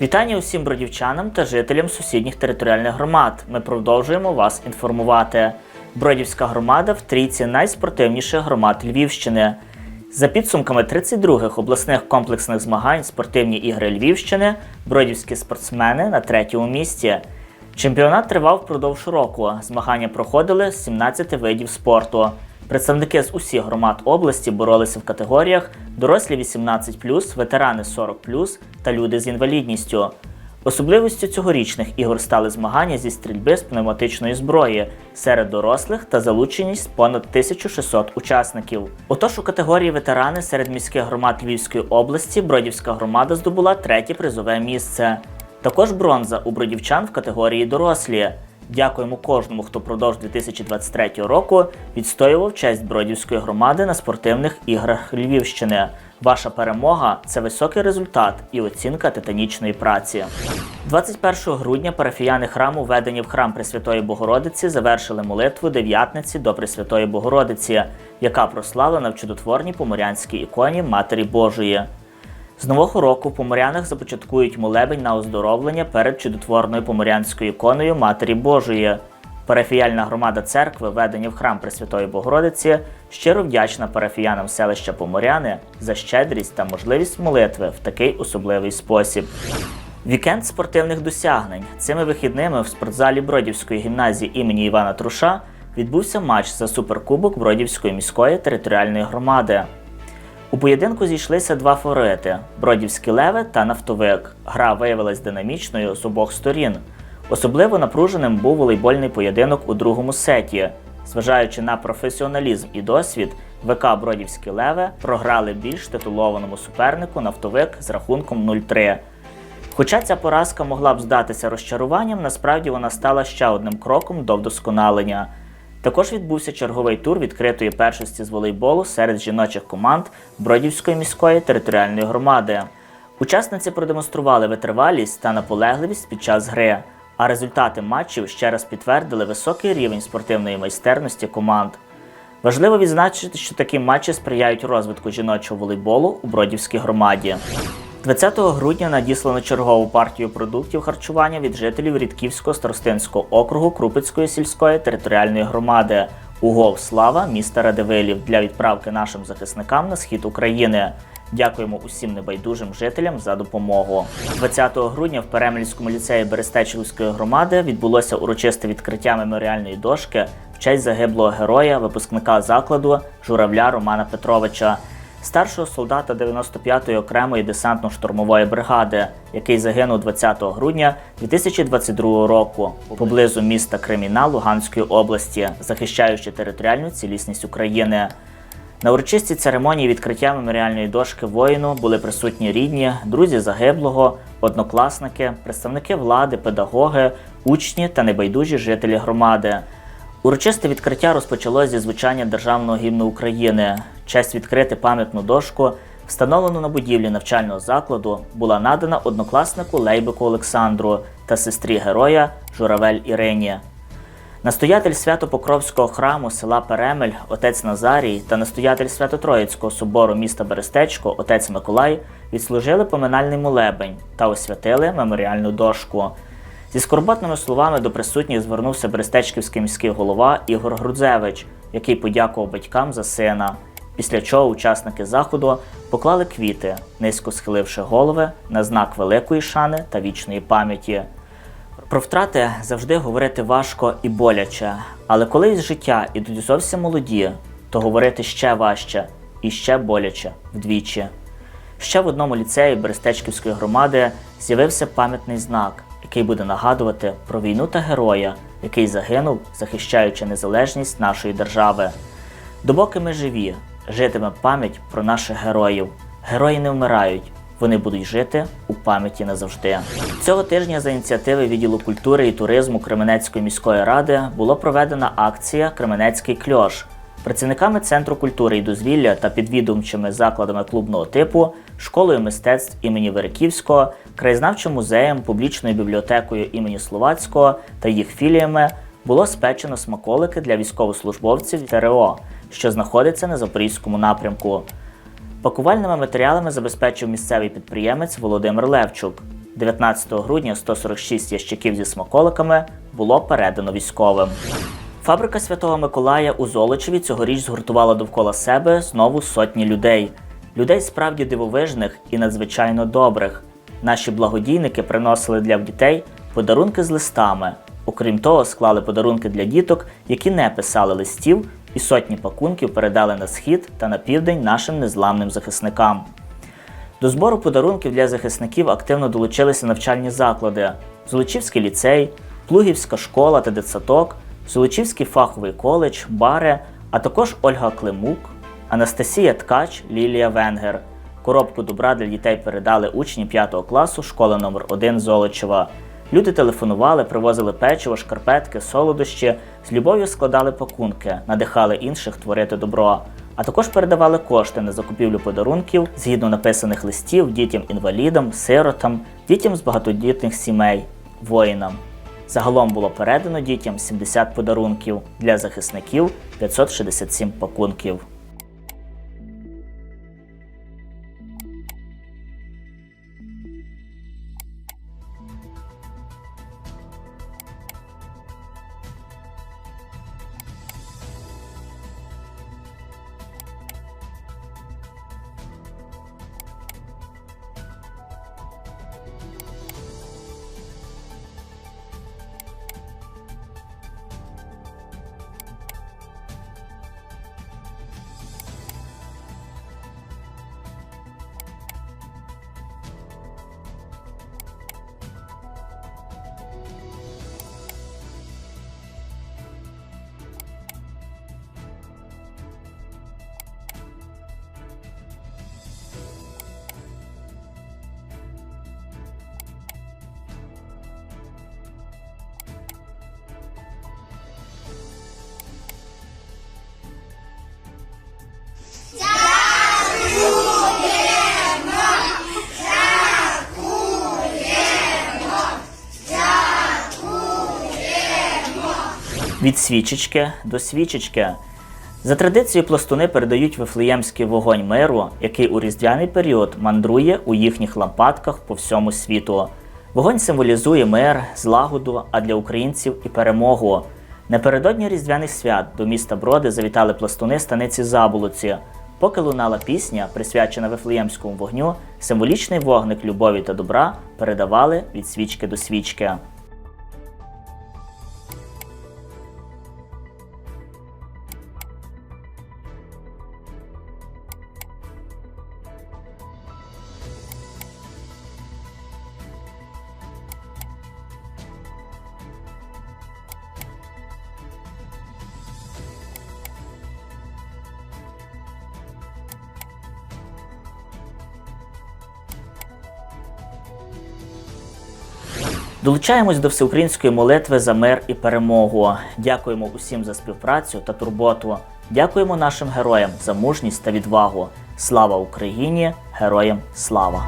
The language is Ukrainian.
Вітання усім бродівчанам та жителям сусідніх територіальних громад. Ми продовжуємо вас інформувати. Бродівська громада в трійці найспортивніших громад Львівщини. За підсумками 32-х обласних комплексних змагань спортивні ігри Львівщини, бродівські спортсмени на третьому місці. Чемпіонат тривав впродовж року. Змагання проходили з 17 видів спорту. Представники з усіх громад області боролися в категоріях дорослі 18+, ветерани 40+, та люди з інвалідністю. Особливістю цьогорічних ігор стали змагання зі стрільби з пневматичної зброї серед дорослих та залученість понад 1600 учасників. Отож, у категорії ветерани серед міських громад Львівської області Бродівська громада здобула третє призове місце. Також бронза у бродівчан в категорії дорослі. Дякуємо кожному, хто впродовж 2023 року відстоював честь Бродівської громади на спортивних іграх Львівщини. Ваша перемога це високий результат і оцінка титанічної праці. 21 грудня парафіяни храму, введені в храм Пресвятої Богородиці, завершили молитву дев'ятниці до Пресвятої Богородиці, яка прославлена в чудотворній поморянській іконі Матері Божої. З нового року в Поморянах започаткують молебень на оздоровлення перед чудотворною поморянською іконою Матері Божої. Парафіяльна громада церкви, введені в храм Пресвятої Богородиці, щиро вдячна парафіянам селища Поморяни за щедрість та можливість молитви в такий особливий спосіб. Вікенд спортивних досягнень. Цими вихідними в спортзалі Бродівської гімназії імені Івана Труша відбувся матч за суперкубок Бродівської міської територіальної громади. У поєдинку зійшлися два фаворити Бродівські леви та нафтовик. Гра виявилась динамічною з обох сторін. Особливо напруженим був волейбольний поєдинок у другому сеті. Зважаючи на професіоналізм і досвід, ВК Бродівські леви програли більш титулованому супернику нафтовик з рахунком 0-3. Хоча ця поразка могла б здатися розчаруванням, насправді вона стала ще одним кроком до вдосконалення. Також відбувся черговий тур відкритої першості з волейболу серед жіночих команд Бродівської міської територіальної громади. Учасниці продемонстрували витривалість та наполегливість під час гри, а результати матчів ще раз підтвердили високий рівень спортивної майстерності команд. Важливо відзначити, що такі матчі сприяють розвитку жіночого волейболу у Бродівській громаді. 20 грудня надіслано чергову партію продуктів харчування від жителів Рідківського старостинського округу Крупицької сільської територіальної громади УГОВ Слава міста Радивилів для відправки нашим захисникам на схід України. Дякуємо усім небайдужим жителям за допомогу. 20 грудня в Перемельському ліцеї Берестечівської громади відбулося урочисте відкриття меморіальної дошки в честь загиблого героя, випускника закладу журавля Романа Петровича старшого солдата 95-ї окремої десантно-штурмової бригади, який загинув 20 грудня 2022 року поблизу міста Креміна Луганської області, захищаючи територіальну цілісність України. На урочистій церемонії відкриття меморіальної дошки воїну були присутні рідні, друзі загиблого, однокласники, представники влади, педагоги, учні та небайдужі жителі громади. Урочисте відкриття розпочалось зі звучання державного гімну України. Честь відкрити пам'ятну дошку, встановлену на будівлі навчального закладу, була надана однокласнику Лейбику Олександру та сестрі героя Журавель Ірині. Настоятель Свято-Покровського храму села Перемель, отець Назарій та настоятель Свято-Троїцького собору міста Берестечко, отець Миколай відслужили поминальний молебень та освятили меморіальну дошку. Зі скорботними словами до присутніх звернувся Берестечківський міський голова Ігор Грудзевич, який подякував батькам за сина. Після чого учасники заходу поклали квіти, низько схиливши голови на знак великої шани та вічної пам'яті. Про втрати завжди говорити важко і боляче, але коли із життя ідуть зовсім молоді, то говорити ще важче і ще боляче вдвічі. Ще в одному ліцеї Берестечківської громади з'явився пам'ятний знак, який буде нагадувати про війну та героя, який загинув, захищаючи незалежність нашої держави. Допоки ми живі, житиме пам'ять про наших героїв. Герої не вмирають, вони будуть жити у пам'яті назавжди. Цього тижня за ініціативи відділу культури і туризму Кременецької міської ради було проведена акція Кременецький кльош. Працівниками Центру культури і дозвілля та підвідомчими закладами клубного типу, школою мистецтв імені Вериківського, краєзнавчим музеєм, публічною бібліотекою імені Словацького та їх філіями було спечено смаколики для військовослужбовців ТРО, що знаходиться на Запорізькому напрямку. Пакувальними матеріалами забезпечив місцевий підприємець Володимир Левчук. 19 грудня 146 ящиків зі смаколиками було передано військовим. Фабрика Святого Миколая у Золочеві цьогоріч згуртувала довкола себе знову сотні людей. Людей справді дивовижних і надзвичайно добрих. Наші благодійники приносили для дітей подарунки з листами. Окрім того, склали подарунки для діток, які не писали листів, і сотні пакунків передали на схід та на південь нашим незламним захисникам. До збору подарунків для захисників активно долучилися навчальні заклади: Золочівський ліцей, Плугівська школа та дитсадок, Золочівський фаховий коледж, Баре, а також Ольга Климук, Анастасія Ткач, Лілія Венгер. Коробку добра для дітей передали учні 5 класу школи номер 1 Золочева. Люди телефонували, привозили печиво, шкарпетки, солодощі, з любов'ю складали пакунки, надихали інших творити добро, а також передавали кошти на закупівлю подарунків згідно написаних листів дітям-інвалідам, сиротам, дітям з багатодітних сімей, воїнам. Загалом було передано дітям 70 подарунків, для захисників 567 пакунків. Від свічечки до свічечки. За традицією пластуни передають вифлеємський вогонь миру, який у різдвяний період мандрує у їхніх лампадках по всьому світу. Вогонь символізує мир, злагоду, а для українців і перемогу. Напередодні різдвяних свят до міста Броди завітали пластуни станиці Заболоці. Поки лунала пісня, присвячена Вифлеємському вогню, символічний вогник любові та добра передавали від свічки до свічки. Долучаємось до всеукраїнської молитви за мир і перемогу. Дякуємо усім за співпрацю та турботу. Дякуємо нашим героям за мужність та відвагу. Слава Україні! Героям слава!